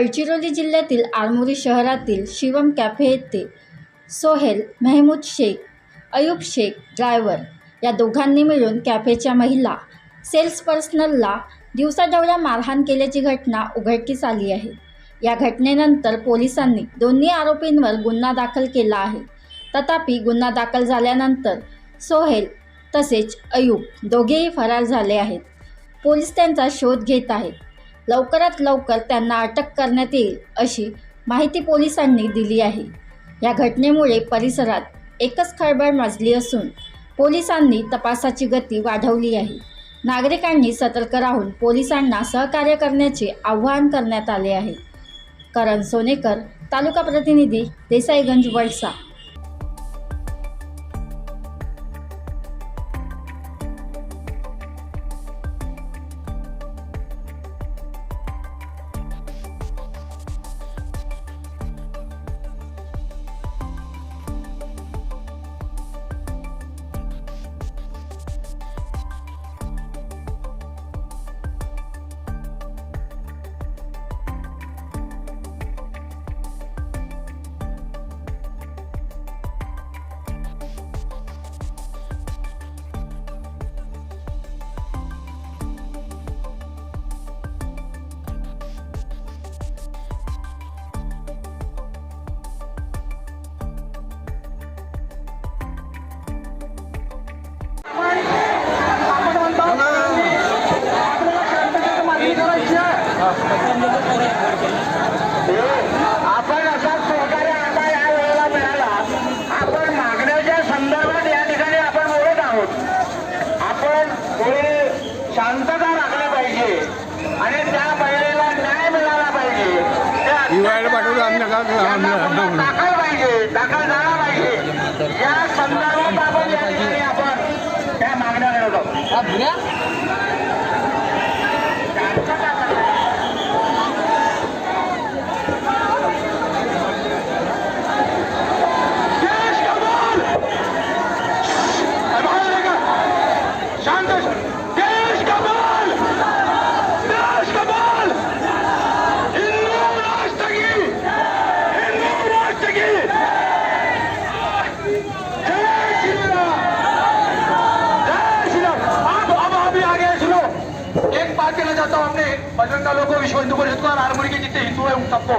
गडचिरोली जिल्ह्यातील आरमोरी शहरातील शिवम कॅफे येथे सोहेल मेहमूद शेख अयूब शेख ड्रायव्हर या दोघांनी मिळून कॅफेच्या महिला सेल्स पर्सनलला दिवसाढवळ्या मारहाण केल्याची घटना उघडकीस आली आहे. या घटनेनंतर पोलिसांनी दोन्ही आरोपींवर गुन्हा दाखल केला आहे. तथापि गुन्हा दाखल झाल्यानंतर सोहेल तसेच अयूब दोघेही फरार झाले आहेत. पोलीस त्यांचा शोध घेत आहेत. लवकरात लवकर त्यांना अटक करण्यात येईल अशी माहिती पोलिसांनी दिली आहे. या घटनेमुळे परिसरात एकच खळबळ माजली असून पोलिसांनी तपासाची गती वाढवली आहे. नागरिकांनी सतर्क राहून पोलिसांना सहकार्य करण्याचे आवाहन करण्यात आले आहे. करण सोनेकर तालुका प्रतिनिधी देसाईगंज वडसा शांतता राखली पाहिजे. आणि त्या महिलेला न्याय मिळाला पाहिजे. दाखल पाहिजे. दाखल झाला पाहिजे. या संदर्भात आपण या ठिकाणी आपण त्या मागण्या करत बात कहना चाहता हूँ अपने बजरंग दलों को विश्व हिंदू परिषद को और आरमोरी के जितने हिंदू हैं उन सबको।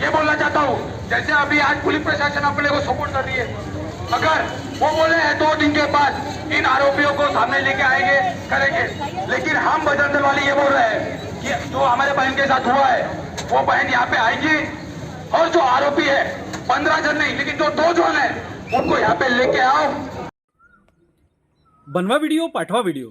ये बोलना चाहता हूँ, जैसे अभी आज पुलिस प्रशासन अपने को सपोर्ट कर रही है। अगर वो बोले हैं, दो दिन के बाद इन आरोपियों को सामने लेके आएँगे, करेंगे। लेकिन हम बजरंग दल वाले ये बोल रहे हैं कि जो हमारे बहन के साथ हुआ है, वो बहन यहाँ पे आएगी। और जो आरोपी है, पंद्रह जन नहीं, लेकिन जो दो जन है, उनको यहाँ पे लेके आओ। बनवा व्हिडिओ पाठवा व्हिडिओ